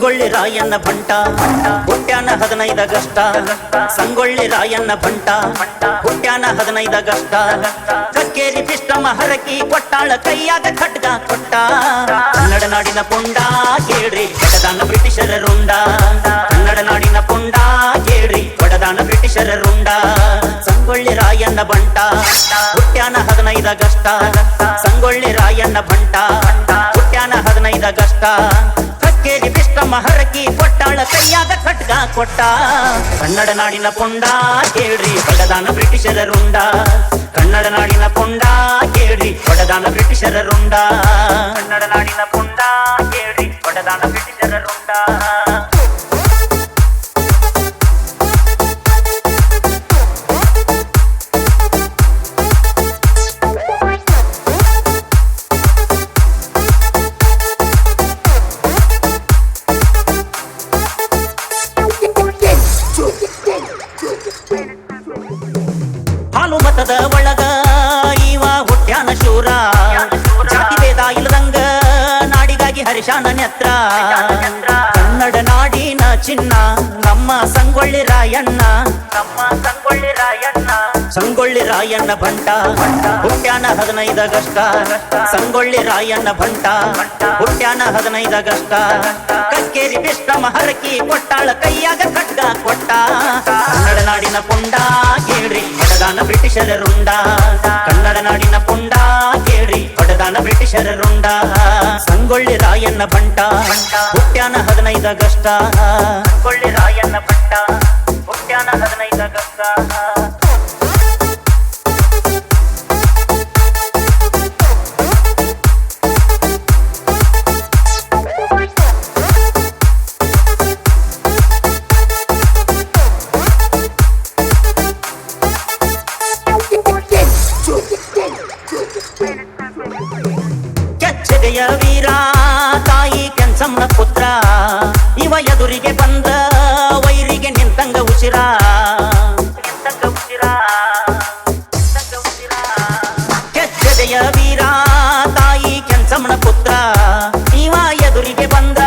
ಸಂಗೊಳ್ಳಿ ರಾಯಣ್ಣ ಬಂಟ ಹುಟ್ಟ್ಯಾನ ಹದಿನೈದ ಆಗಷ್ಟ ಸಂಗೊಳ್ಳಿ ರಾಯಣ್ಣ ಬಂಟ ಹುಟ್ಟ್ಯಾನ ಹದಿನೈದ ಆಗಷ್ಟ ಕಕ್ಕೇರಿ ಪಿಷ್ಟಮ ಹರಕಿ ಕೊಟ್ಟಾಳ, ಕೈಯಾಗ ಖಡ್ಗ ಕೊಟ್ಟ. ಕನ್ನಡ ನಾಡಿನ ಪುಂಡ, ಕೇಳ್ರಿ, ಬಡದಾನ ಬ್ರಿಟಿಷರ ರುಂಡ. ಕನ್ನಡ ನಾಡಿನ ಪುಂಡ, ಕೇಳ್ರಿ, ಬಡದಾನ ಬ್ರಿಟಿಷರ ರುಂಡ. ಸಂಗೊಳ್ಳಿ ರಾಯಣ್ಣ ಬಂಟ ಹುಟ್ಟ್ಯಾನ ಹದಿನೈದ ಆಗಷ್ಟ ಸಂಗೊಳ್ಳಿ ರಾಯಣ್ಣ ಬಂಟ ಹುಟ್ಟ್ಯಾನ ಹದಿನೈದ ಕೊಟ್ಟಾಳ ಕೈಯಾಗ ಖಡ್ಗ ಕೊಟ್ಟ. ಕನ್ನಡ ನಾಡಿನ ಪುಂಡ ಕೇಳ್ರಿ, ಬಡದಾನ ಬ್ರಿಟಿಷರ ರುಂಡ. ಕನ್ನಡ ನಾಡಿನ ಪುಂಡ ಕೇಳ್ರಿ, ಬಡದಾನ ಬ್ರಿಟಿಷರ ರುಂಡ. ಕನ್ನಡ ನಾಡಿನ ಪುಂಡ ಕೇಳ್ರಿ, ಬಡದಾನ ಬ್ರಿಟಿಷರ ಮತದ ಒಳಗ ಇವ ಹುಟ್ಟ್ಯಾನ ಶೂರ. ಜಾತಿ ಭೇದ ಇಲ್ಲದಂಗ ನಾಡಿಗಾಗಿ ಹರಿಶಾನ ನೆತ್ರ. ಕನ್ನಡ ನಾಡಿನ ಚಿನ್ನ, ನಮ್ಮ ಸಂಗೊಳ್ಳಿ ರಾಯಣ್ಣ. ನಮ್ಮ ಸಂಗೊಳ್ಳಿ ರಾಯಣ್ಣ ಸಂಗೊಳ್ಳಿ ರಾಯಣ್ಣ ಭಂಟ ಹುಟ್ಟ್ಯಾನ ಹದಿನೈದಾಗಷ್ಟ ಸಂಗೊಳ್ಳಿ ರಾಯಣ್ಣ ಭಂಟ. ಹುಟ್ಟ್ಯಾನ ಹದಿನೈದಾಗಷ್ಟ ಕಕ್ಕೇರಿ ಬಿಷ್ಟಮ ಹರಕಿ ಕೊಟ್ಟಾಳ ಕೈಯಾಗ ಖಡ್ಗ ಕೊಟ್ಟ. ಕನ್ನಡ ನಾಡಿನ ಪುಂಡ ಬಡದಾನ ಬ್ರಿಟಿಷರ ರುಂಡ. ಕನ್ನಡ ನಾಡಿನ ಪುಂಡ ಕೇಳಿ ಹೊಡೆದಾನ ಬ್ರಿಟಿಷರ ರುಂಡ. ಸಂಗೊಳ್ಳಿ ರಾಯಣ್ಣ ಬಂಟ ಹುಟ್ಟ್ಯಾನ ಹದಿನೈದು ಆಗಷ್ಟ ಸಂಗೊಳ್ಳಿ ರಾಯಣ್ಣ ಬಂಟ ಹುಟ್ಟ್ಯಾನ ಹದಿನೈದು ಆಗಷ್ಟ ಕೆಚ್ಚದೆಯ ವೀರ ತಾಯಿ ಕೆನ್ಸಮ್ಮನ ಪುತ್ರ. ಇವ ಎದುರಿಗೆ ಬಂದ ವೈರಿಗೆ ನಿಂತಂಗ ಉಸಿರ. ನಿಂತಂಗ ಉಸಿರ. ಕೆಚ್ಚದೆಯ ವೀರ ತಾಯಿ ಕೆನ್ಸಮ್ಮನ ಪುತ್ರ. ಇವ ಎದುರಿಗೆ ಬಂದ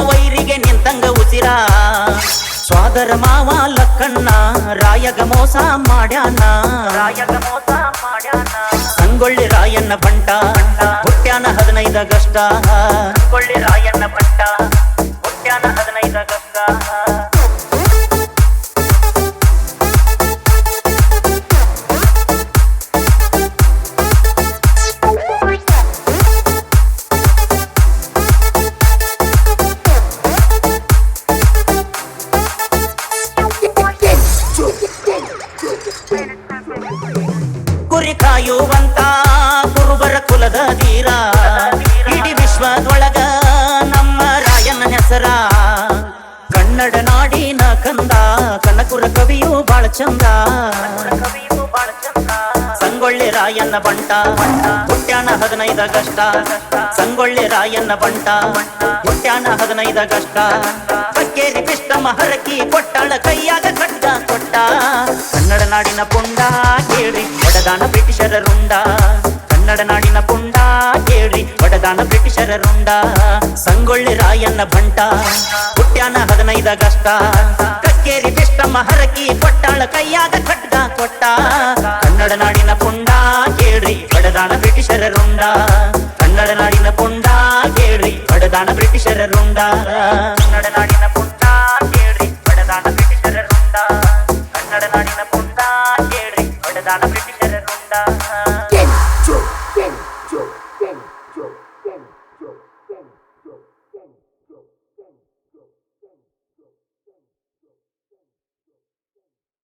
ವೈರಿಗೆ ನಿಂತಂಗ ಉಸಿರ. ಸ್ವಾದರ ಮಾವ ಲಕ್ಕಣ್ಣ ರಾಯಗ ಮೋಸ ಮಾಡ್ಯಾನ. ರಾಯಗ ಮೋಸ ಮಾಡ್ಯಾನ. ಸಂಗೊಳ್ಳಿ ರಾಯಣ್ಣ ಬಂಟ. ಹುಟ್ಟ್ಯಾನ ಕನಕುರ ಕವಿಯು ಬಾಳ ಚಂದ. ಸಂಗೊಳ್ಳಿ ರಾಯಣ್ಣ ಬಂಟ. ಹುಟ್ಟ್ಯಾನ ಹದಿನೈದ ಕಷ್ಟ ಸಂಗೊಳ್ಳಿ ರಾಯಣ್ಣ ಬಂಟ. ಹುಟ್ಟ್ಯಾನ ಹದಿನೈದ ಕಷ್ಟ ಕಕ್ಕೇರಿ ಪಿಷ್ಟಮ ಮಹರಕಿ ಕೊಟ್ಟಾಳ ಕೈಯಾಗ ಕಟ್ಟ ಕೊಟ್ಟ. ಕನ್ನಡ ನಾಡಿನ ಪುಂಡ ಕೇಳಿ ಒಡದಾನ ಬ್ರಿಟಿಷರ ರುಂಡ. ಕನ್ನಡ ನಾಡಿನ ಪುಂಡ ಕೇಳಿ ಒಡದಾನ ಬ್ರಿಟಿಷರ ರುಂಡ. ಸಂಗೊಳ್ಳಿ ರಾಯಣ್ಣ ಬಂಟ. ಹುಟ್ಟ್ಯಾನ ಹದಿನೈದ ಆಗಷ್ಟ ಕಕ್ಕೇರಿ ಪಿಷ್ಟಮ ಹರಕಿ ಕೊಟ್ಟಾಳ ಕೈಯಾದ ಖಡ್ಗ ಕೊಟ್ಟ. ಕನ್ನಡ ನಾಡಿನ ಪುಂಡ ಕೇಳ್ರಿ, ಬಡದಾನ ಬ್ರಿಟಿಷರ ರುಂಡ. ಕನ್ನಡ ನಾಡಿನ ಪುಂಡ ಕೇಳ್ರಿ, ಬಡದಾನ ಬ್ರಿಟಿಷರ ರುಂಡ. ಕನ್ನಡ ನಾಡಿನ